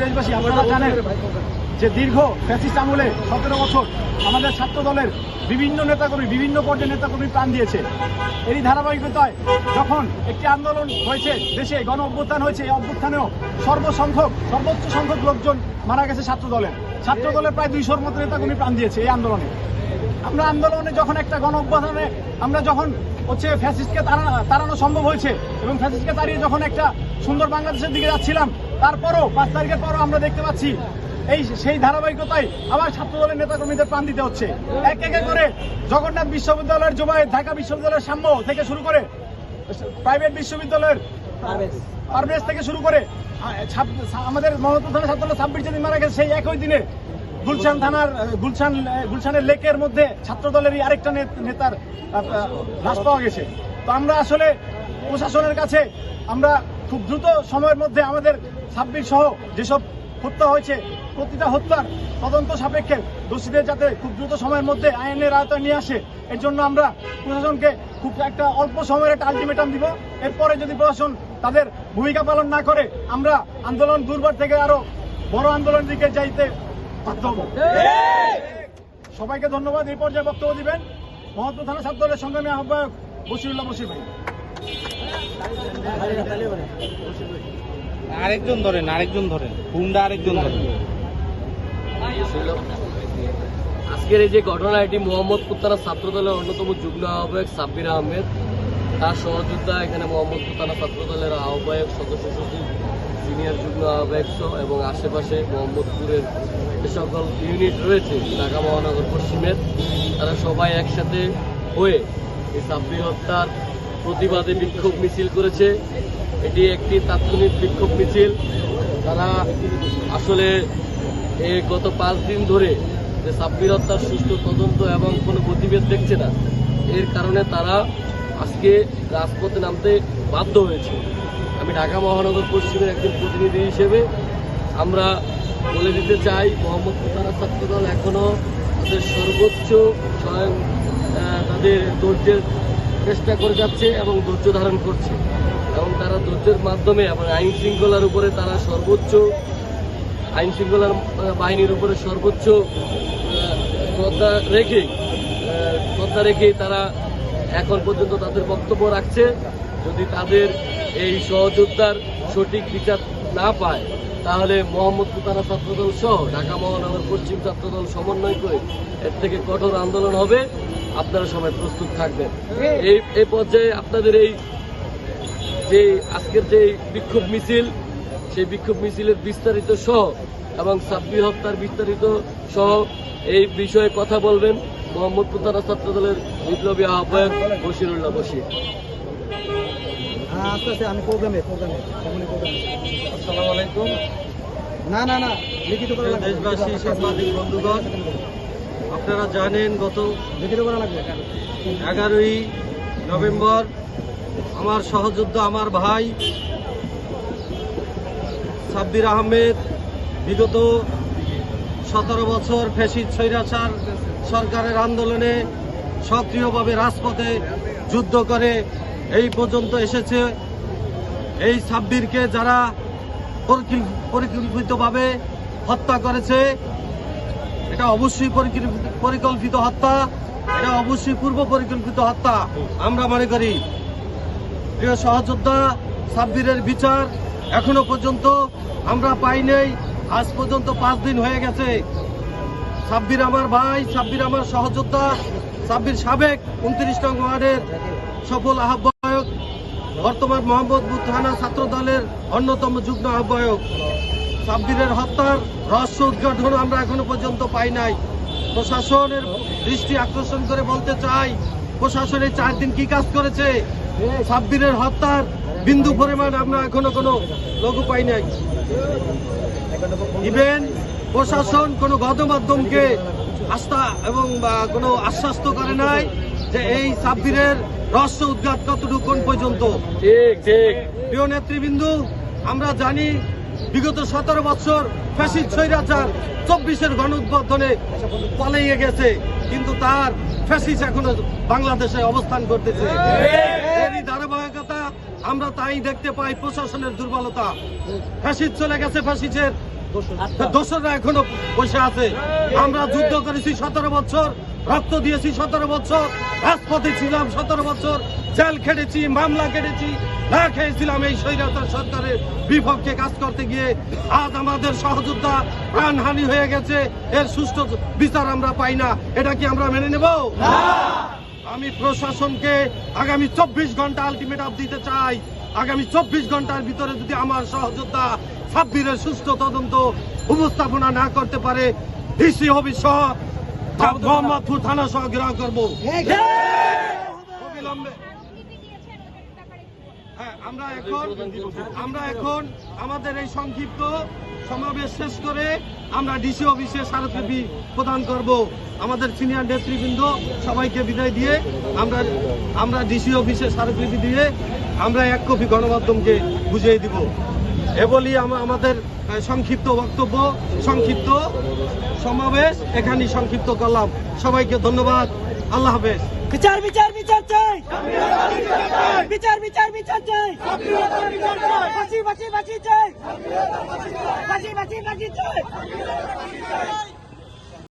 দেশবাসী, আপনারা জানেন যে দীর্ঘ ফ্যাসিস্ট আমলে সতেরো বছর আমাদের ছাত্র দলের বিভিন্ন নেতাকর্মী, বিভিন্ন পর্যায়ে নেতাকর্মী প্রাণ দিয়েছে। এরই ধারাবাহিকতায় যখন একটি আন্দোলন হয়েছে, দেশে গণ অভ্যুত্থান হয়েছে, এই অভ্যুত্থানেও সর্বসংখ্যক, সর্বোচ্চ সংখ্যক লোকজন মারা গেছে ছাত্র দলের ছাত্র দলের প্রায় দুইশোর মতো নেতাকর্মী প্রাণ দিয়েছে এই আন্দোলনে। আমরা আন্দোলনে যখন একটা গণ অভ্যুত্থানে, আমরা যখন হচ্ছে ফ্যাসিস্টকে তাড়া- তাড়ানো সম্ভব হয়েছে। এবং ফ্যাসিস্টকে তাড়িয়ে যখন একটা সুন্দর বাংলাদেশের দিকে যাচ্ছিলাম, তারপরও পাঁচ তারিখের পরও আমরা দেখতে পাচ্ছি এই সেই ধারাবাহিকতায় আবার ছাত্র দলের নেতাকর্মীদের প্রাণ দিতে হচ্ছে। এক একে করে জগন্নাথ বিশ্ববিদ্যালয়ের জুবাইর ঢাকা বিশ্ববিদ্যালয়ের সাম্য থেকে শুরু করে প্রাইভেট বিশ্ববিদ্যালয়ের পারভেজ থেকে শুরু করে আমাদের মহত্ব থানা ছাব্বিশ যেদিন মারা গেছে সেই একই দিনে। গুলশান থানার গুলশান গুলশানের লেকের মধ্যে ছাত্র দলেরই আরেকটা নেতার লাশ পাওয়া গেছে। তো আমরা আসলে প্রশাসনের কাছে আমরা খুব দ্রুত সময়ের মধ্যে আমাদের ছাব্বিশ সহ যেসব হত্যা হয়েছে, প্রতিটা হত্যার তদন্ত সাপেক্ষে দোষীদের যাতে খুব দ্রুত সময়ের মধ্যে আইনের আয়তায় নিয়ে আসে, এর জন্য আমরা প্রশাসনকে খুব একটা অল্প সময়ের একটা আলটিমেটাম দিব। এরপরে যদি প্রশাসন তাদের ভূমিকা পালন না করে, আমরা আন্দোলন দুর্বার থেকে আরও বড় আন্দোলনের দিকে যাইতে বাধ্য হব সবাইকে ধন্যবাদ এই পর্যায়ে বক্তব্য দিবেন মহত্ব থানা ছাত্র দলের সংগ্রামী আহ্বায়ক বসিরুল্লাহ বসির ভাই। আরেকজন ধরেন আরেকজন ধরেন। হুন্ডা আরেকজন ধরেন। আজকের এই যে ঘটনা এটি মোহাম্মদপুর থানা ছাত্র দলের অন্যতম যুগ্ম আহ্বায়ক সাব্বির আহমেদ তার সহযোদ্ধা এখানে মোহাম্মদপুর থানা ছাত্র দলের আহ্বায়ক সদস্য সচিব সিনিয়র যুগ্ম আহ্বায়ক এবং আশেপাশে মোহাম্মদপুরের যে সকল ইউনিট রয়েছে, ঢাকা মহানগর পশ্চিমের, তারা সবাই একসাথে হয়ে এই সাব্বির হত্যার প্রতিবাদে বিক্ষোভ মিছিল করেছে। এটি একটি তাৎক্ষণিক বিক্ষোভ মিছিল। তারা আসলে এই গত পাঁচ দিন ধরে যে সাব্বির হত্যার সুষ্ঠু তদন্ত এবং কোনো গতিবেদ দেখছে না। এর কারণে তারা আজকে রাজপথে নামতে বাধ্য হয়েছে। আমি ঢাকা মহানগর পশ্চিমের একজন প্রতিনিধি হিসেবে আমরা বলে দিতে চাই মোহাম্মদপুর থানা ছাত্রদল এখনও তাদের সর্বোচ্চ স্বয়ং তাদের ধৈর্যের চেষ্টা করে যাচ্ছে এবং ধৈর্য ধারণ করছে। এবং তারা ধৈর্যের মাধ্যমে এবং আইন শৃঙ্খলার উপরে তারা সর্বোচ্চ, আইন শৃঙ্খলার বাহিনীর উপরে সর্বোচ্চ শ্রদ্ধা রেখে শ্রদ্ধা রেখে তারা এখন পর্যন্ত তাদের বক্তব্য রাখছে। যদি তাদের এই সহযোদ্ধার সঠিক বিচার না পায়, তাহলে মোহাম্মদপুর থানা ছাত্রদল সহ ঢাকা মহানগর পশ্চিম ছাত্রদল সমন্বয় করে এর থেকে কঠোর আন্দোলন হবে। আপনারা সবাই প্রস্তুত থাকবেন। এই এই পর্যায়ে আপনাদের এই যে আজকের যে বিক্ষোভ মিছিল, সেই বিক্ষোভ মিছিলের বিস্তারিত সহ এবং সাব্বির হত্যার বিস্তারিত সহ এই বিষয়ে কথা বলবেন মোহাম্মদপুর থানা ছাত্র দলের বিপ্লবী আহ্বায়ক বশিরুল্লাহ বশির। হ্যাঁ আস্তে আস্তে আমি প্রোগ্রামে প্রোগ্রামে আসসালামু আলাইকুম। না না না লিখিত করা লাগবে দেশবাসী সাংবাদিক বন্ধুগণ আপনারা জানেন গত লিখিত করা লাগবে এগারোই নভেম্বর আমার সহযোদ্ধা আমার ভাই সাব্বির আহমেদ বিগত সতেরো বছর ফেসিদ স্বৈরাচার সরকারের আন্দোলনে সক্রিয়ভাবে রাজপথে যুদ্ধ করে এই পর্যন্ত এসেছে। এই সাব্বিরকে যারা পরিকল্পিতভাবে হত্যা করেছে, এটা অবশ্যই পরিকল্পিত- হত্যা, এটা অবশ্যই পূর্ব পরিকল্পিত হত্যা। আমরা মনে করি, প্রিয় সহযোদ্ধা সাব্বিরের বিচার এখনও পর্যন্ত আমরা পাই নাই। আজ পর্যন্ত পাঁচ দিন হয়ে গেছে। সাব্বির আমার ভাই সাব্বির আমার সহযোদ্ধা সাব্বির সাবেক উনত্রিশ নং ওয়ার্ডের সফল আহ্বায়ক বর্তমান মোহাম্মদপুর থানা ছাত্র দলের অন্যতম যুগ্ম আহ্বায়ক। সাব্বিরের হত্যার রহস্য উদ্ঘাটন আমরা এখনও পর্যন্ত পাই নাই। প্রশাসনের দৃষ্টি আকর্ষণ করে বলতে চাই প্রশাসনের চার দিন কি কাজ করেছে? সাব্বিরের হত্যার বিন্দু পরিমাণ আমরা এখনও কোনো লঘু পাই নাই। ইভেন প্রশাসন কোনো গণমাধ্যমকে আস্থা এবং কোনো আশ্বাস্ত করে নাই যে এই সাব্বিরের রহস্য উদ্ঘাট কতটুকু পর্যন্ত? ঠিক ঠিক। প্রিয় নেতৃবৃন্দু আমরা জানি বিগত সতেরো বছর ফ্যাসিড স্বৈরাচার চব্বিশের গণ উদ্বোধনে পালিয়ে গেছে কিন্তু তার ফ্যাসিস এখনও বাংলাদেশে অবস্থান করতেছে। এরই ধারাবাহিকতা আমরা তাই দেখতে পাই প্রশাসনের দুর্বলতা। ফ্যাসিদ চলে গেছে ফ্যাসিসের দোসররা এখনও বসে আছে। আমরা যুদ্ধ করেছি সতেরো বছর রক্ত দিয়েছি সতেরো বছর রাজপথে ছিলাম সতেরো বছর জেল খেটেছি মামলা কেটেছি না খেয়েছিলাম এই স্বৈরাচার সরকারের বিপক্ষে কাজ করতে গিয়ে। আজ আমাদের সহযোদ্ধা প্রাণহানি হয়ে গেছে এর সুষ্ঠু বিচার আমরা পাই না এটা কি আমরা মেনে নেব? আমি প্রশাসনকে আগামী চব্বিশ ঘণ্টা আলটিমেটাম দিতে চাই। আগামী চব্বিশ ঘণ্টার ভিতরে যদি আমার সহযোদ্ধা সাব্বিরের সুস্থ তদন্ত উপস্থাপনা না করতে পারে ডিসি অফিস সহ মোহাম্মদপুর থানা সহ গ্রহণ করব। অবিলম্বে। হ্যাঁ আমরা এখন আমরা এখন আমাদের এই সংক্ষিপ্ত সমাবেশ শেষ করে আমরা ডিসি অফিসে স্মারকলিপি প্রদান করব। আমাদের সিনিয়র নেতৃবৃন্দ সবাইকে বিদায় দিয়ে আমরা আমরা ডিসি অফিসে স্মারকলিপি দিয়ে আমরা এক কপি গণমাধ্যমকে বুঝিয়ে দিব। এ বলি আম- আমাদের সংক্ষিপ্ত বক্তব্য, সংক্ষিপ্ত সমাবেশ, এখানেই সংক্ষিপ্ত করলাম। সবাইকে ধন্যবাদ। আল্লাহ হাফেজ। বিচার বিচার বিচার চাই। বিচার বিচার বিচার চাই। বাঁচি বাঁচি বাঁচি চাই। বাঁচি বাঁচি বাঁচি চাই।